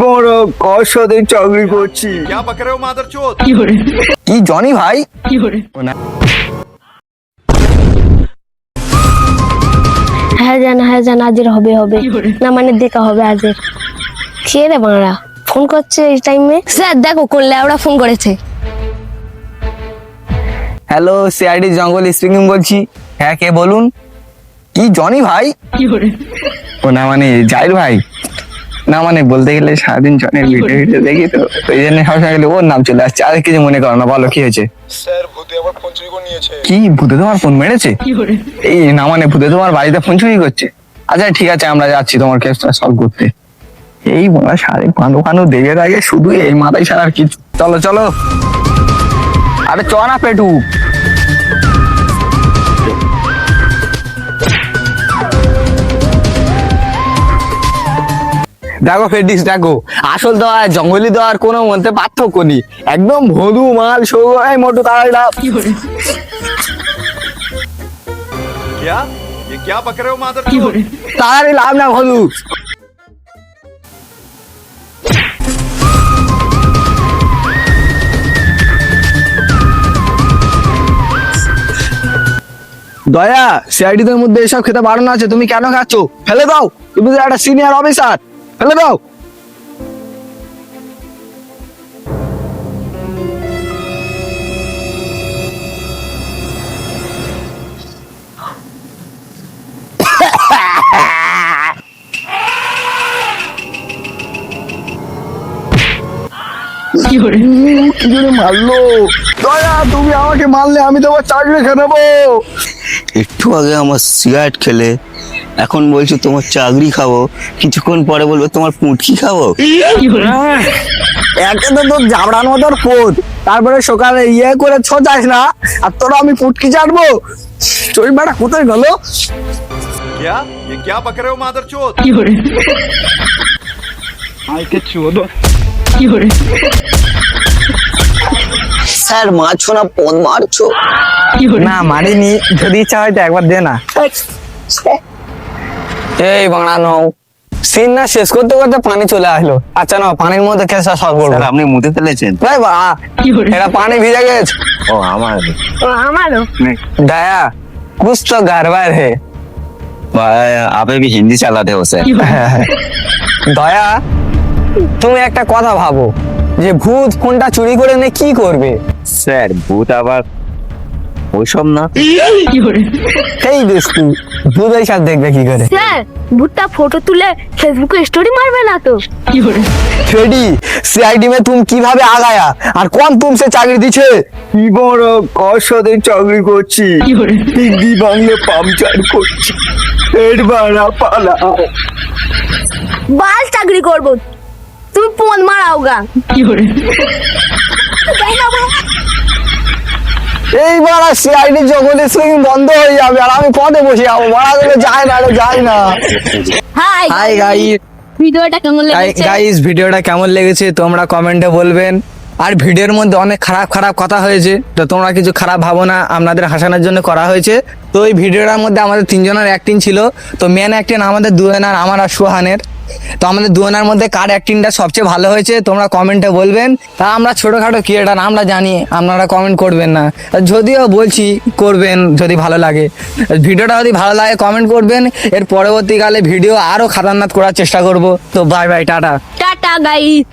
বড় চাকরি করছি। কি জনি ভাই? হ্যাঁ জান হ্যাঁ জান আজের হবে হবে। না মানে দেখা হবে আজের খেয়ে রে বাংলা ফোন করছে এই টাইমে স্যার দেখো করলে ওরা ফোন করেছে। হ্যালো সিআইডি জঙ্গল স্পিকিং বলছি। হ্যাঁ কে বলুন? কি জনি ভাই? ও না মানে জাহির ভাই। না মানে বলতে গেলে সারাদিন জনের ভিডিও ভিডিও দেখি তো ওই জন্য সবসময় গেলে ওর নাম চলে আসছে আর কিছু মনে করো না বলো কি হয়েছে? স্যার ভূতে আমার ফোন চুরি করে নিয়েছে। কি ভূতে তোমার ফোন মেরেছে? এই না মানে ভূতে তোমার বাড়িতে ফোন চুরি করছে? আচ্ছা ঠিক আছে আমরা যাচ্ছি তোমার কেসটা সলভ করতে। এই মনে সাড়ে পানো পানো দেবের আগে শুধু এই মাথায় ছাড়া আর কিছু চলো চলো। আরে চ না পেটু। দেখো ফেডিস দেখো। আসল দেওয়া জঙ্গলি দেওয়ার কোনো মধ্যে পার্থক্য নেই। একদম ভদু মাল সৌগায় মোটো লাভ তাড়াতাড়ি লাভ না ভদু। দয়া সিআইডি দের মধ্যে এসব খেতে বারণ আছে তুমি কেন খাচ্ছ? ফেলে দাও। তুমি তো একটা সিনিয়র অফিসার ফেলে দাও। মারলো? দয়া তুমি আমাকে মারলে আমি তোমার চাকরি খেয়ে নেব। একটু আগে আমার সিগারেট খেলে এখন বলছো তোমার চাকরি খাবো কিছুক্ষণ পরে বলবে তোমার পুটকি খাবো একে তো তোর জাবড়ার মতোর পোদ তারপরে সকালে ইয়ে করে ছ যাস না আর তোরা আমি পুটকি চাটবো চই বেড়া কোথায় গেল क्या ये क्या बक रहे हो मादर चोत স্যার মারছো না পদ মারছো না মারিনি যদি ইচ্ছা হয় তো একবার দে না এই বাংলা নও সিন না শেষ করতে করতে পানি চলে আসলো আচ্ছা না পানির মধ্যে কেসা সব করবো স্যার আপনি মুতে ফেলেছেন ভাই বা এটা পানি ভিজে গেছে ও আমার আমারও दया कुछ तो गड़बड़ है ভাই আপনি কি হিন্দি চালাতে हो স্যার দয়া তুমি একটা কথা ভাবো যে ভূত ফোনটা চুরি করে নে কি করবে স্যার ভূত আবার ওইসব না। এই দুষ্টু ভূত এই দেখবে কি করে? স্যার ভুট্টা ফটো তুলে ফেসবুকে স্টোরি মারবে না তো? ফ্রেডি সিআইডি মে তুমি কীভাবে আগায়া? আর কোন তুমসে চাকরি দিছে? কি বড় কসদে চাকরি করছি। হিন্দি বাংলা পাংচার করছি। পেট ভাড়া পালা। বাল চাকরি করব। তুমি ফোন মারাও গা। এইবার আর সিআইডি জগতের সুইং বন্ধ হয়ে যাবে আর আমি পদে বসে যাব। মারা গেলে যায় না যায় না। হাই হাই গাইস ভিডিওটা কেমন লেগেছে? গাইস ভিডিওটা কেমন লেগেছে তোমরা কমেন্টে বলবেন। আর ভিডিওর মধ্যে অনেক খারাপ খারাপ কথা হয়েছে তো তোমরা কিছু খারাপ ভাবো না আপনাদের হাসানোর জন্য করা হয়েছে। তো এই ভিডিওটার মধ্যে আমাদের তিনজনের অ্যাক্টিং ছিল তো মেন অ্যাক্টিং আমাদের দুজনের আমার আর সুহানের। তো আমাদের দুজনের মধ্যে কার অ্যাক্টিংটা সবচেয়ে ভালো হয়েছে, তোমরা কমেন্টে বলবেন। তা আমরা ছোটোখাটো ক্রিয়েটার আমরা জানি, আপনারা কমেন্ট করবেন না। যদিও বলছি, করবেন যদি ভালো লাগে। ভিডিওটা যদি ভালো লাগে কমেন্ট করবেন। এর পরবর্তীকালে ভিডিও আরও খাতারনাথ করার চেষ্টা করব। তো bye bye tata. Tata guys